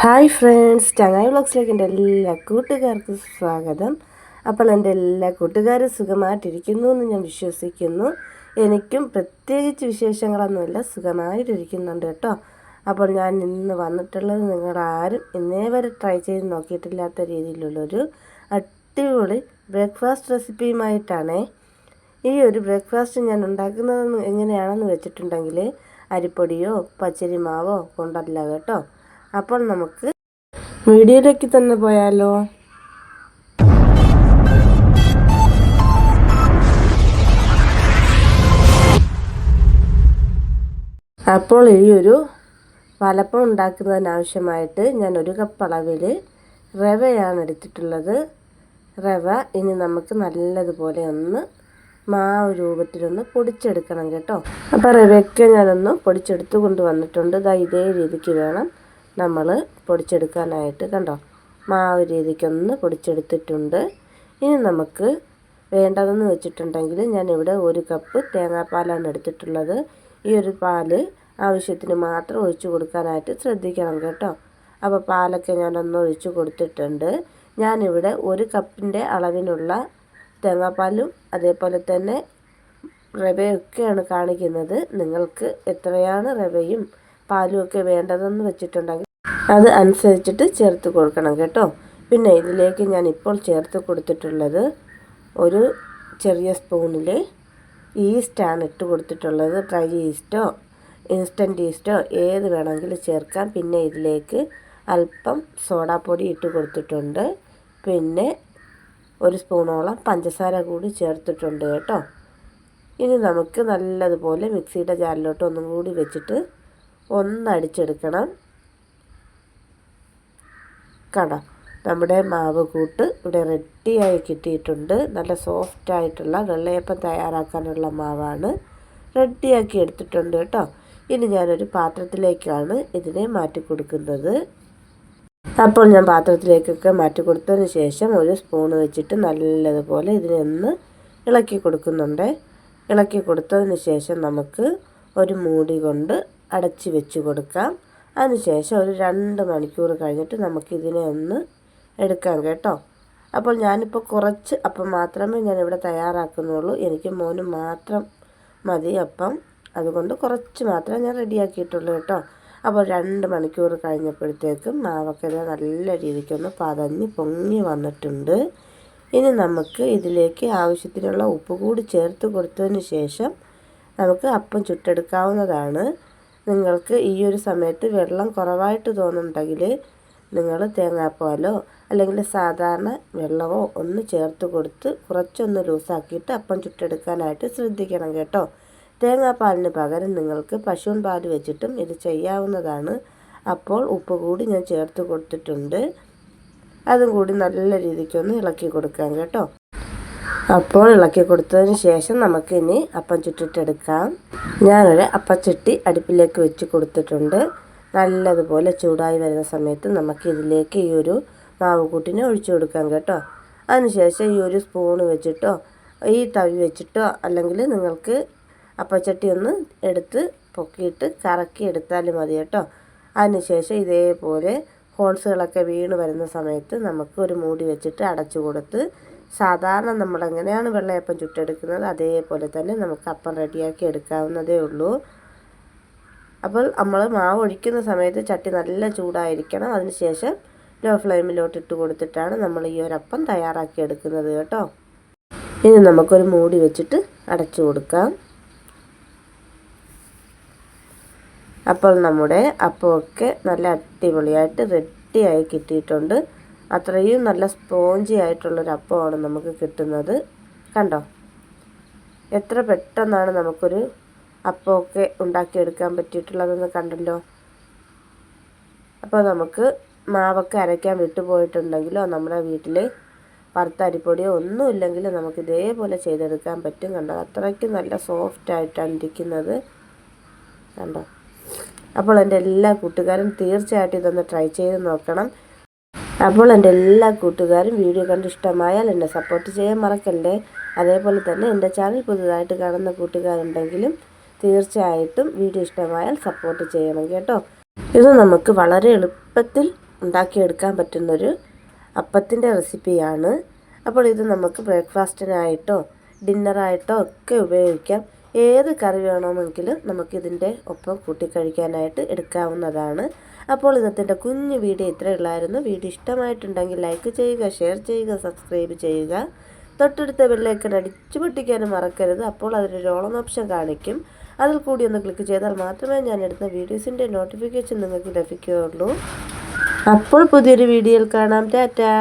Hi friends ചങ്ങായി വ്ളോഗ്സിലേക്ക് എന്റെ എല്ലാ കൂട്ടുകാർക്കും സ്വാഗതം. അപ്പോൾ എന്റെ എല്ലാ കൂട്ടുകാരും സുഖമായിട്ടിരിക്കുന്നു എന്ന് ഞാൻ വിശ്വസിക്കുന്നു. എനിക്കും പ്രത്യേകിച്ച് വിശേഷങ്ങളൊന്നുമില്ല സുഖമായിട്ടിരിക്കുന്നുണ്ട് കേട്ടോ. അപ്പോൾ ഞാൻ ഇന്ന് വന്നിട്ടുള്ളത് നിങ്ങളാരും ഇന്നേ വരെ ട്രൈ ചെയ്ത് നോക്കിയിട്ടില്ലാത്ത രീതിയിലുള്ളൊരു അടിപൊളി ബ്രേക്ക്ഫാസ്റ്റ് റെസിപ്പിയുമായിട്ടാണേ ഈ ഒരു ബ്രേക്ക്ഫാസ്റ്റ് ഞാൻ ഉണ്ടാക്കുന്നത് എങ്ങനെയാണെന്ന് വെച്ചിട്ടുണ്ടെങ്കിൽ അരിപ്പൊടിയോ പച്ചരി മാവോ കൊണ്ടല്ല കേട്ടോ. അപ്പോൾ നമുക്ക് വീഡിയോയിലേക്ക് തന്നെ പോയാലോ? അപ്പോൾ ഈ ഒരു വലപ്പം ഉണ്ടാക്കുന്നതിനാവശ്യമായിട്ട് ഞാൻ ഒരു കപ്പ് അളവിൽ റവയാണ് എടുത്തിട്ടുള്ളത്. റവ ഇനി നമുക്ക് നല്ലതുപോലെ ഒന്ന് മാവ് രൂപത്തിലൊന്ന് പൊടിച്ചെടുക്കണം കേട്ടോ. അപ്പോൾ റവയ്ക്ക് ഞാനൊന്ന് പൊടിച്ചെടുത്ത് കൊണ്ടുവന്നിട്ടുണ്ട്. ഇതാ ഇതേ രീതിക്ക് വേണം നമ്മൾ പൊടിച്ചെടുക്കാനായിട്ട് കണ്ടോ? മാവ് രീതിക്കൊന്ന് പൊടിച്ചെടുത്തിട്ടുണ്ട്. ഇനി നമുക്ക് വേണ്ടതെന്ന് വെച്ചിട്ടുണ്ടെങ്കിൽ ഞാനിവിടെ ഒരു കപ്പ് തേങ്ങാപ്പാലാണ് എടുത്തിട്ടുള്ളത്. ഈ ഒരു പാൽ ആവശ്യത്തിന് മാത്രം ഒഴിച്ചു കൊടുക്കാനായിട്ട് ശ്രദ്ധിക്കണം കേട്ടോ. അപ്പോൾ പാലൊക്കെ ഞാനൊന്ന് ഒഴിച്ചു കൊടുത്തിട്ടുണ്ട്. ഞാനിവിടെ ഒരു കപ്പിന്റെ അളവിനുള്ള തേങ്ങാപ്പാലും അതേപോലെ തന്നെ റവയൊക്കെയാണ് കാണിക്കുന്നത്. നിങ്ങൾക്ക് എത്രയാണ് റവയും പാലും ഒക്കെ വേണ്ടതെന്ന് വെച്ചിട്ടുണ്ടെങ്കിൽ അത് അനുസരിച്ചിട്ട് ചേർത്ത് കൊടുക്കണം കേട്ടോ. പിന്നെ ഇതിലേക്ക് ഞാൻ ഇപ്പോൾ ചേർത്ത് കൊടുത്തിട്ടുള്ളത് ഒരു ചെറിയ സ്പൂണിൽ ഈസ്റ്റാണ് ഇട്ട് കൊടുത്തിട്ടുള്ളത്. ഡ്രൈ ഈസ്റ്റോ ഇൻസ്റ്റന്റ് ഈസ്റ്റോ ഏത് വേണമെങ്കിലും ചേർക്കാം. പിന്നെ ഇതിലേക്ക് അല്പം സോഡാപ്പൊടി ഇട്ട് കൊടുത്തിട്ടുണ്ട്. പിന്നെ ഒരു സ്പൂണോളം പഞ്ചസാര കൂടി ചേർത്തിട്ടുണ്ട് കേട്ടോ. ഇനി നമുക്ക് നല്ലതുപോലെ മിക്സിയുടെ ജാറിലോട്ട് ഒന്നും കൂടി വെച്ചിട്ട് ഒന്നടിച്ചെടുക്കണം കണ്ടോ നമ്മുടെ മാവ് കൂട്ട് ഇവിടെ റെഡിയായി കിട്ടിയിട്ടുണ്ട്. നല്ല സോഫ്റ്റ് ആയിട്ടുള്ള വെള്ളയപ്പം തയ്യാറാക്കാനുള്ള മാവാണ് റെഡിയാക്കി എടുത്തിട്ടുണ്ട് കേട്ടോ. ഇനി ഞാനൊരു പാത്രത്തിലേക്കാണ് ഇതിനെ മാറ്റി കൊടുക്കുന്നത്. അപ്പോൾ ഞാൻ പാത്രത്തിലേക്കൊക്കെ മാറ്റി കൊടുത്തതിന് ശേഷം ഒരു സ്പൂൺ വെച്ചിട്ട് നല്ലതുപോലെ ഇതിനെ ഒന്ന് ഇളക്കി കൊടുക്കുന്നുണ്ട്. ഇളക്കി കൊടുത്തതിന് ശേഷം നമുക്ക് ഒരു മൂടി കൊണ്ട് അടച്ച് വെച്ച് കൊടുക്കാം. അതിനുശേഷം ഒരു രണ്ട് മണിക്കൂർ കഴിഞ്ഞിട്ട് നമുക്കിതിനെ ഒന്ന് എടുക്കാം കേട്ടോ. അപ്പോൾ ഞാനിപ്പോൾ കുറച്ച് അപ്പം മാത്രമേ ഞാൻ ഇവിടെ തയ്യാറാക്കുന്നുള്ളൂ. എനിക്ക് മോന് മാത്രം മതി അപ്പം. അതുകൊണ്ട് കുറച്ച് മാത്രമേ ഞാൻ റെഡിയാക്കിയിട്ടുള്ളൂ കേട്ടോ. അപ്പോൾ രണ്ട് മണിക്കൂർ കഴിഞ്ഞപ്പോഴത്തേക്കും മാവൊക്കെ നല്ല രീതിക്കൊന്ന് പതഞ്ഞ് പൊങ്ങി വന്നിട്ടുണ്ട്. ഇനി നമുക്ക് ഇതിലേക്ക് ആവശ്യത്തിനുള്ള ഉപ്പ് കൂടി ചേർത്ത് കൊടുത്തതിന് ശേഷം നമുക്ക് അപ്പം ചുട്ടെടുക്കാവുന്നതാണ്. നിങ്ങൾക്ക് ഈ ഒരു സമയത്ത് വെള്ളം കുറവായിട്ട് തോന്നുന്നുണ്ടെങ്കിൽ നിങ്ങൾ തേങ്ങാപ്പാലോ അല്ലെങ്കിൽ സാധാരണ വെള്ളമോ ഒന്ന് ചേർത്ത് കൊടുത്ത് കുറച്ചൊന്ന് ലൂസാക്കിയിട്ട് അപ്പം ചുട്ടെടുക്കാനായിട്ട് ശ്രദ്ധിക്കണം കേട്ടോ. തേങ്ങാപ്പാലിന് പകരം നിങ്ങൾക്ക് പശുവിൻ പാൽ വെച്ചിട്ടും ഇത് ചെയ്യാവുന്നതാണ്. അപ്പോൾ ഉപ്പ് കൂടി ഞാൻ ചേർത്ത് കൊടുത്തിട്ടുണ്ട്. അതും കൂടി നല്ല രീതിക്കൊന്ന് ഇളക്കി കൊടുക്കാം കേട്ടോ. അപ്പോൾ ഇളക്കി കൊടുത്തതിന് ശേഷം നമുക്കിനി അപ്പം ചുറ്റിട്ടെടുക്കാം ഞാനൊരു അപ്പച്ചട്ടി അടുപ്പിലേക്ക് വെച്ച് കൊടുത്തിട്ടുണ്ട്. നല്ലതുപോലെ ചൂടായി വരുന്ന സമയത്ത് നമുക്ക് ഇതിലേക്ക് ഈ ഒരു മാവ് കൂട്ടിനെ ഒഴിച്ചു കൊടുക്കാം കേട്ടോ. അതിനുശേഷം ഈ ഒരു സ്പൂണ് വെച്ചിട്ടോ ഈ തവി വെച്ചിട്ടോ അല്ലെങ്കിൽ നിങ്ങൾക്ക് അപ്പച്ചട്ടി ഒന്ന് എടുത്ത് പൊക്കിയിട്ട് കറക്കി എടുത്താലും മതി കേട്ടോ. അതിനുശേഷം ഇതേപോലെ ഹോൾസുകളൊക്കെ വീണ് വരുന്ന സമയത്ത് നമുക്ക് ഒരു മൂടി വെച്ചിട്ട് അടച്ചു കൊടുത്ത് സാധാരണ നമ്മൾ എങ്ങനെയാണ് വെള്ളയപ്പം ചുട്ടെടുക്കുന്നത് അതേപോലെ തന്നെ നമുക്ക് അപ്പം റെഡിയാക്കി എടുക്കാവുന്നതേ ഉള്ളൂ. അപ്പോൾ നമ്മൾ മാവ് ഒഴിക്കുന്ന സമയത്ത് ചട്ടി നല്ല ചൂടായിരിക്കണം. അതിനുശേഷം ലോ ഫ്ലെയിമിലോട്ട് ഇട്ട് കൊടുത്തിട്ടാണ് നമ്മൾ ഈ അപ്പം തയ്യാറാക്കി എടുക്കുന്നത് കേട്ടോ. ഇനി നമുക്കൊരു മൂടി വെച്ചിട്ട് അടച്ചു കൊടുക്കാം. അപ്പോൾ നമ്മുടെ അപ്പമൊക്കെ നല്ല അടിപൊളിയായിട്ട് റെഡിയായി കിട്ടിയിട്ടുണ്ട്. അത്രയും നല്ല സ്പോഞ്ചി ആയിട്ടുള്ളൊരു അപ്പമാണ് നമുക്ക് കിട്ടുന്നത്. കണ്ടോ? എത്ര പെട്ടെന്നാണ് നമുക്കൊരു അപ്പമൊക്കെ ഉണ്ടാക്കിയെടുക്കാൻ പറ്റിയിട്ടുള്ളതെന്ന് കണ്ടല്ലോ. അപ്പോൾ നമുക്ക് മാവൊക്കെ അരയ്ക്കാൻ വിട്ടുപോയിട്ടുണ്ടെങ്കിലോ നമ്മുടെ വീട്ടിൽ വറുത്ത അരിപ്പൊടിയോ ഒന്നും ഇല്ലെങ്കിൽ നമുക്ക് ഇതേപോലെ ചെയ്തെടുക്കാൻ പറ്റും കണ്ടോ? അത്രയ്ക്ക് നല്ല സോഫ്റ്റ് ആയിട്ടാണ് ഇരിക്കുന്നത്. കണ്ടോ? അപ്പോൾ എന്റെ എല്ലാ കൂട്ടുകാരും തീർച്ചയായിട്ടും ഇതൊന്ന് ട്രൈ ചെയ്ത് നോക്കണം. അപ്പോൾ എന്റെ എല്ലാ കൂട്ടുകാരും വീഡിയോ കണ്ട് ഇഷ്ടമായാൽ എന്നെ സപ്പോർട്ട് ചെയ്യാൻ മറക്കല്ലേ? അതേപോലെ തന്നെ എന്റെ ചാനൽ പുതുതായിട്ട് കാണുന്ന കൂട്ടുകാരുണ്ടെങ്കിലും തീർച്ചയായിട്ടും വീഡിയോ ഇഷ്ടമായാൽ സപ്പോർട്ട് ചെയ്യണം കേട്ടോ. ഇത് നമുക്ക് വളരെ എളുപ്പത്തിൽ ഉണ്ടാക്കിയെടുക്കാൻ പറ്റുന്നൊരു അപ്പത്തിന്റെ റെസിപ്പിയാണ് അപ്പോൾ ഇത് നമുക്ക് ബ്രേക്ക്ഫാസ്റ്റിനായിട്ടോ ഡിന്നറായിട്ടോ ഒക്കെ ഉപയോഗിക്കാം. ഏത് കറി വേണമെങ്കിലും നമുക്കിതിന്റെ ഒപ്പം കൂട്ടിക്കഴിക്കാനായിട്ട് എടുക്കാവുന്നതാണ്. അപ്പോൾ ഇന്നത്തെ കുഞ്ഞു വീഡിയോ ഇത്രയുള്ളായിരുന്നു വീഡിയോ ഇഷ്ടമായിട്ടുണ്ടെങ്കിൽ ലൈക്ക് ചെയ്യുക ഷെയർ ചെയ്യുക സബ്സ്ക്രൈബ് ചെയ്യുക. തൊട്ടടുത്ത വെള്ളയൊക്കെ അടിച്ചു പൊട്ടിക്കാനും മറക്കരുത്. അപ്പോൾ അതിലൊരു ഓളം ഓപ്ഷൻ കാണിക്കും. അതിൽ കൂടി ഒന്ന് ക്ലിക്ക് ചെയ്താൽ മാത്രമേ ഞാൻ എടുത്ത വീഡിയോസിന്റെ നോട്ടിഫിക്കേഷൻ നിങ്ങൾക്ക് ലഭിക്കുകയുള്ളൂ. അപ്പോൾ പുതിയൊരു വീഡിയോയിൽ കാണാം. ടാറ്റാ.